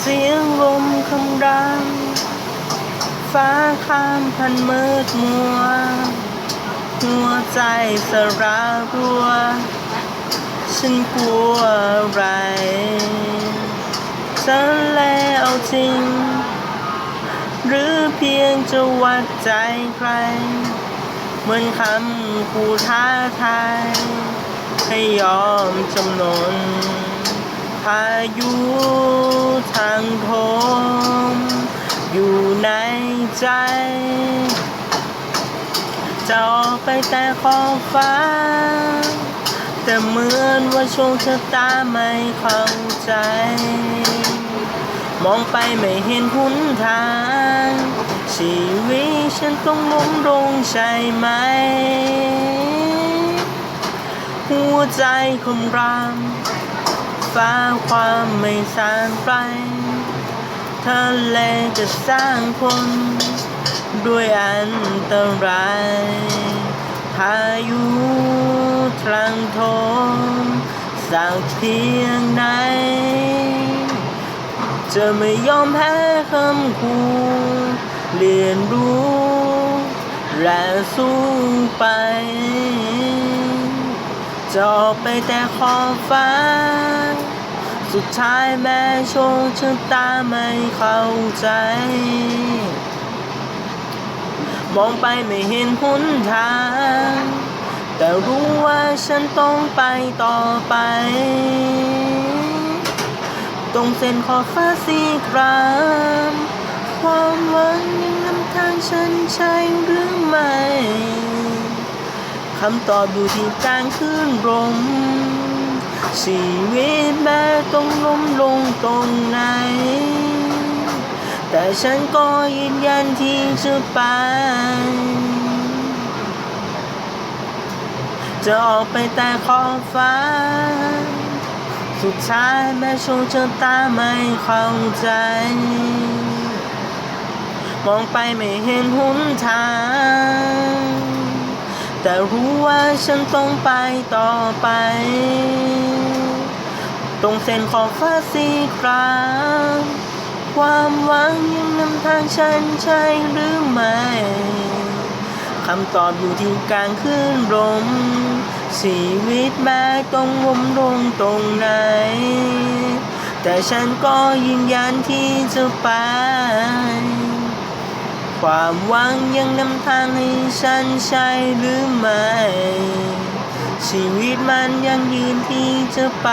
เสียงลมคำรามฟ้าข้ามพันมืดมัว หัวใจสรารัว ฉันกลัวอะไรฉันแล้วจริง หรือเพียงจะวัดใจใคร เหมือนคำขู่ท้าทาย ให้ยอมจำนนายุทางโทมอยู่ในใจ จะออกไปแต่ขอบฟ้า แต่เหมือนว่าโชคชะตาไม่เข้าใจ มองไปไม่เห็นหุนทาง ชีวิตฉันต้องล้มลงใช่ไหม หัวใจคำราม ฟ้าความไม่สานไปทะเลจะสร้างคน ด้วยอันตรายพายุทรังโทมสักเพียงไหน จะไม่ยอมแพ้คำคูเรียนรู้ และสู้ไป จะออกไปแต่ขอบฟ้าสุดท้ายแม้โชคชะตาไม่เข้าใจ มองไปไม่เห็นหนทาง แต่รู้ว่าฉันต้องไปต่อไป ตรงเส้นขอบฟ้าสีคราม ความหวังยังนำทางฉันใช่หรือไม่ คำตอบอยู่ที่กลางคืนลมชีวิตแม้ต้องล้มลงตรงไหน แต่ฉันก็ยืนยันที่จะไปจะออกไปแต่ขอบฟ้า สุดท้ายแม้โชคชะตาไม่เข้าใจ มองไปไม่เห็นหนทาง แต่รู้ว่าฉันต้องไปต่อไป ตรงเส้นขอบฟ้าสีครามความหวังยังนำทางฉันใช่หรือไม่คำตอบอยู่ที่กลางคืนลมชีวิตแม้ต้องล้มลงตรงไหน แต่ฉันก็ยืนยันที่จะไป ความหวังยังนำทางให้ฉันใช่หรือไม่ ชีวิตมันยังยืนที่จะไป